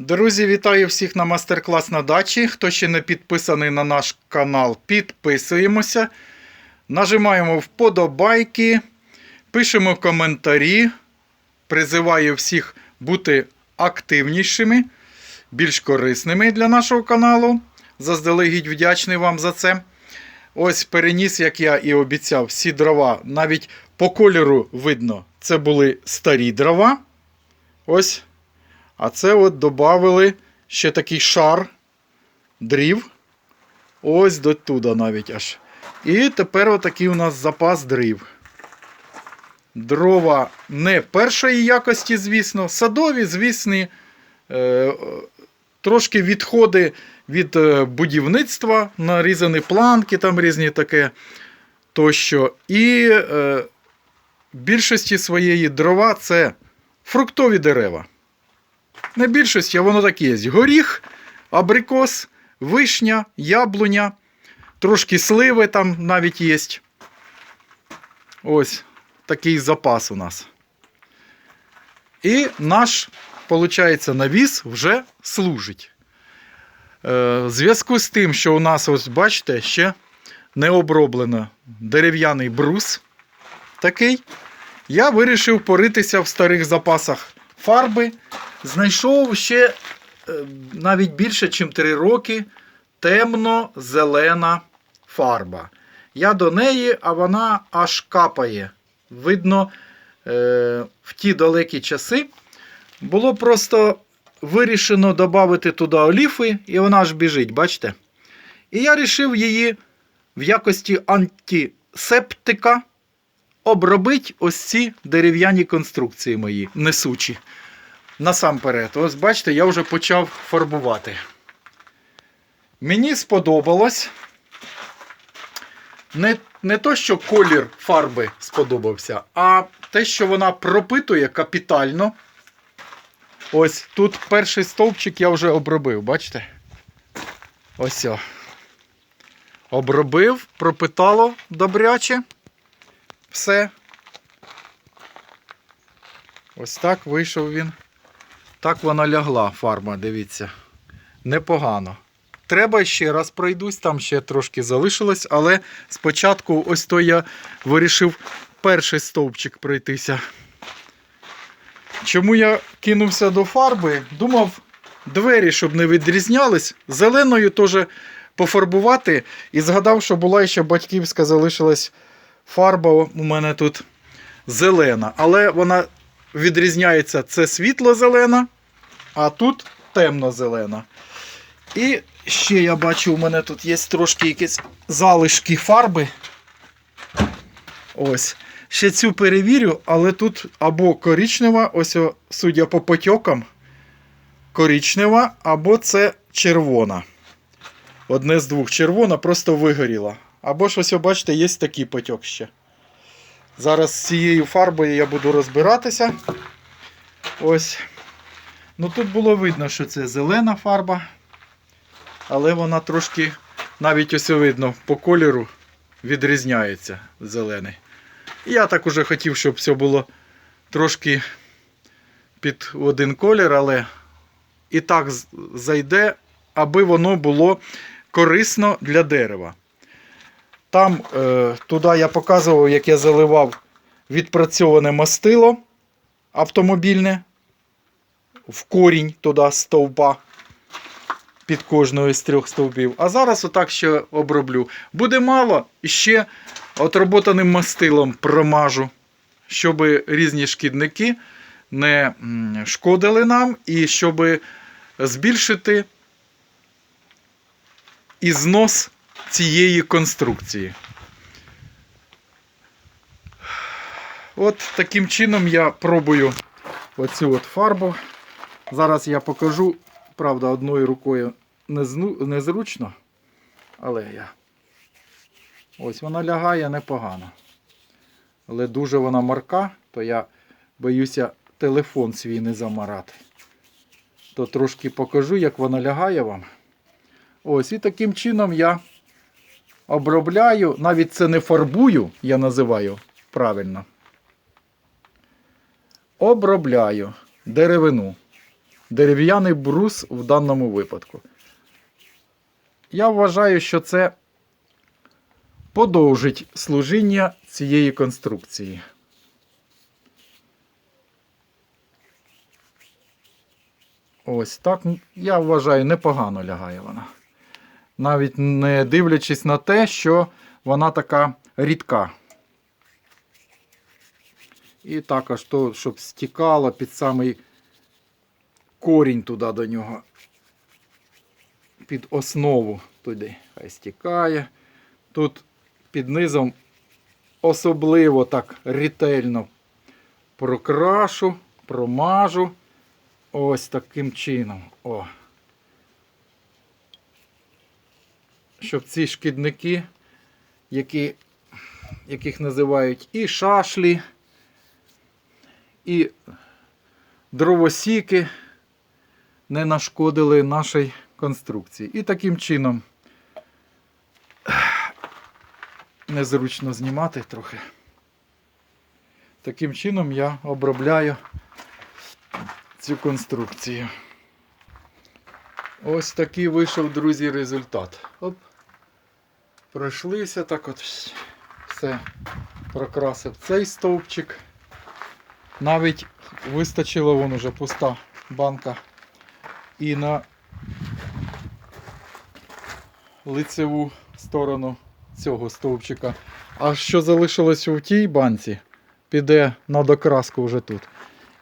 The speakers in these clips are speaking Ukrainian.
Друзі, вітаю всіх на мастер-клас на дачі. Хто ще не підписаний на наш канал, підписуємося. Нажимаємо вподобайки, пишемо коментарі. Призиваю всіх бути активнішими, більш корисними для нашого каналу. Заздалегідь вдячний вам за це. Ось переніс, як я і обіцяв, всі дрова. Навіть по кольору видно, це були старі дрова. Ось. А це от додали ще такий шар дрів. Ось до туди навіть аж. І тепер отакий у нас запас дрів. Дрова не першої якості, звісно. Садові, звісні. Е, трошки відходи від е, будівництва, нарізані планки, там різні таке тощо. І е, більшості своєї дрова це фруктові дерева. На більшості воно так є. Горіх, абрикос, вишня, яблуня, трошки сливи там навіть є. Ось такий запас у нас. І наш, виходить, навіс вже служить. Е, В зв'язку з тим, що у нас, ось бачите, ще не оброблено дерев'яний брус такий, я вирішив поритися в старих запасах фарби. Знайшов ще е, навіть більше, ніж 3 роки темно-зелена фарба. Я до неї, а вона аж капає. Видно, е, в ті далекі часи було просто вирішено додати туди оліфи, і вона аж біжить, бачите? І я вирішив її в якості антисептика обробити ось ці дерев'яні конструкції мої несучі. Насамперед, ось бачите, я вже почав фарбувати. Мені сподобалось. Не, не то, що колір фарби сподобався, а те, що вона пропитує капітально. Ось тут перший стовпчик я вже обробив, бачите? Ось. о. Обробив, пропитало добряче. Все. Ось так вийшов він. Так вона лягла, фарба, дивіться. Непогано. Треба ще раз пройдусь, там ще трошки залишилось, але спочатку ось то я вирішив перший стовпчик пройтися. Чому я кинувся до фарби? Думав, двері, щоб не відрізнялись, зеленою теж пофарбувати. І згадав, що була ще батьківська залишилась фарба у мене тут зелена. Але вона відрізняється це світло-зелена, а тут темно-зелена. І ще я бачу, у мене тут є трошки якісь залишки фарби. Ось. Ще цю перевірю, але тут або коричнева, ось, судя по потьокам, коричнева, або це червона. Одне з двох червона просто вигоріла. Або ж ось, бачите, є такий потьок ще. Зараз з цією фарбою я буду розбиратися. Ось. Ну тут було видно, що це зелена фарба. Але вона трошки, навіть ось видно, по кольору відрізняється зелений. Я так уже хотів, щоб все було трошки під один колір, але і так зайде, аби воно було корисно для дерева. Там е, туди я показував, як я заливав відпрацьоване мастило автомобільне в корінь туди стовпа під кожного з трьох стовпів. А зараз отак ще оброблю. Буде мало, ще отроботаним мастилом промажу, щоб різні шкідники не шкодили нам і щоб збільшити ізнос цієї конструкції. От таким чином я пробую оцю от фарбу. Зараз я покажу, правда, одною рукою незручно, але я. Ось вона лягає непогано. Але дуже вона марка, то я боюся телефон свій не замарати. То трошки покажу, як вона лягає вам. Ось, і таким чином я обробляю, навіть це не фарбую, я називаю правильно. Обробляю деревину. дерев'яний брус в даному випадку. Я вважаю, що це подовжить служіння цієї конструкції. Ось так, я вважаю, непогано лягає вона. Навіть не дивлячись на те, що вона така рідка. І також то, щоб стікало під самий корінь туди до нього. Під основу туди. Хай стікає. Тут під низом особливо так ретельно прокрашу, промажу. Ось таким чином. О. Щоб ці шкідники, які, яких називають і шашлі, і дровосіки, не нашкодили нашій конструкції. І таким чином незручно знімати трохи. Таким чином я обробляю цю конструкцію. Ось такий вийшов, друзі, результат. Оп. Пройшлися так от все. Прокрасив цей стовпчик. Навіть вистачила вон уже пуста банка. І на лицеву сторону цього стовпчика. А що залишилось у тій банці, піде на докраску вже тут.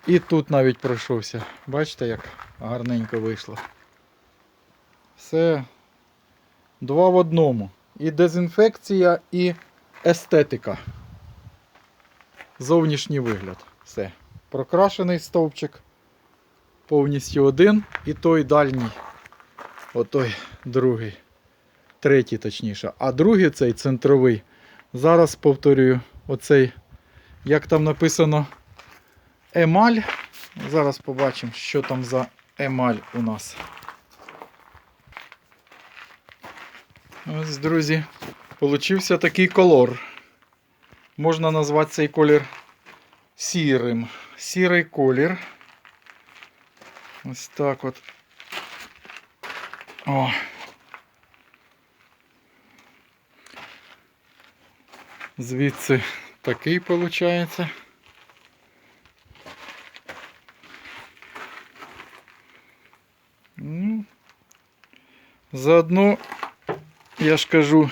І тут навіть пройшовся. Бачите, як гарненько вийшло. Все два в одному. І дезінфекція, і естетика. Зовнішній вигляд. Все. Прокрашений стовпчик. Повністю один. І той дальній. Отой другий. Третій, точніше. А другий цей центровий. Зараз повторюю, оцей, як там написано, емаль. Зараз побачимо, що там за емаль у нас. Ось, друзі, получився такий колор. Можна назвати цей колір сірим. Сірий колір. Ось так от. О. Звідси такий виходить. Ну, заодно, я ж кажу,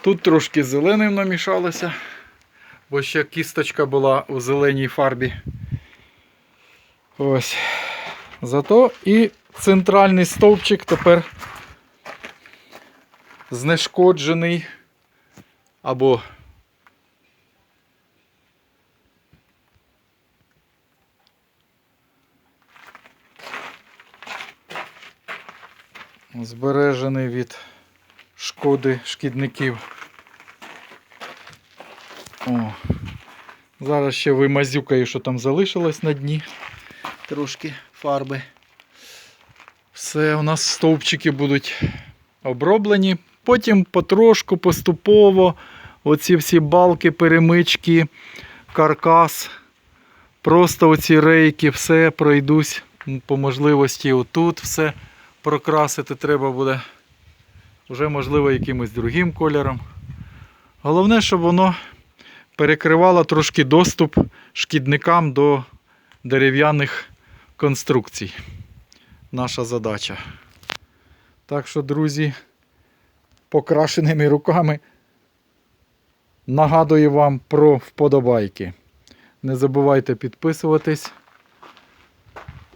тут трошки зеленим намішалося, бо ще кісточка була у зеленій фарбі. Ось. Зато і центральний стовпчик тепер знешкоджений або збережений від шкоди шкідників. О, зараз ще вимазюкаю, що там залишилось на дні. Трошки фарби. Все, у нас стовпчики будуть оброблені. Потім потрошку, поступово оці всі балки, перемички, каркас, просто оці рейки, все пройдусь по можливості отут все прокрасити треба буде. Вже можливо якимось другим кольором. Головне, щоб воно перекривало трошки доступ шкідникам до дерев'яних конструкцій. Наша задача. Так що, друзі, покрашеними руками нагадую вам про вподобайки. Не забувайте підписуватись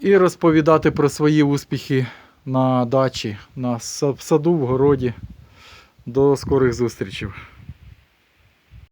і розповідати про свої успіхи на дачі, на саду, в городі. До скорих зустрічей.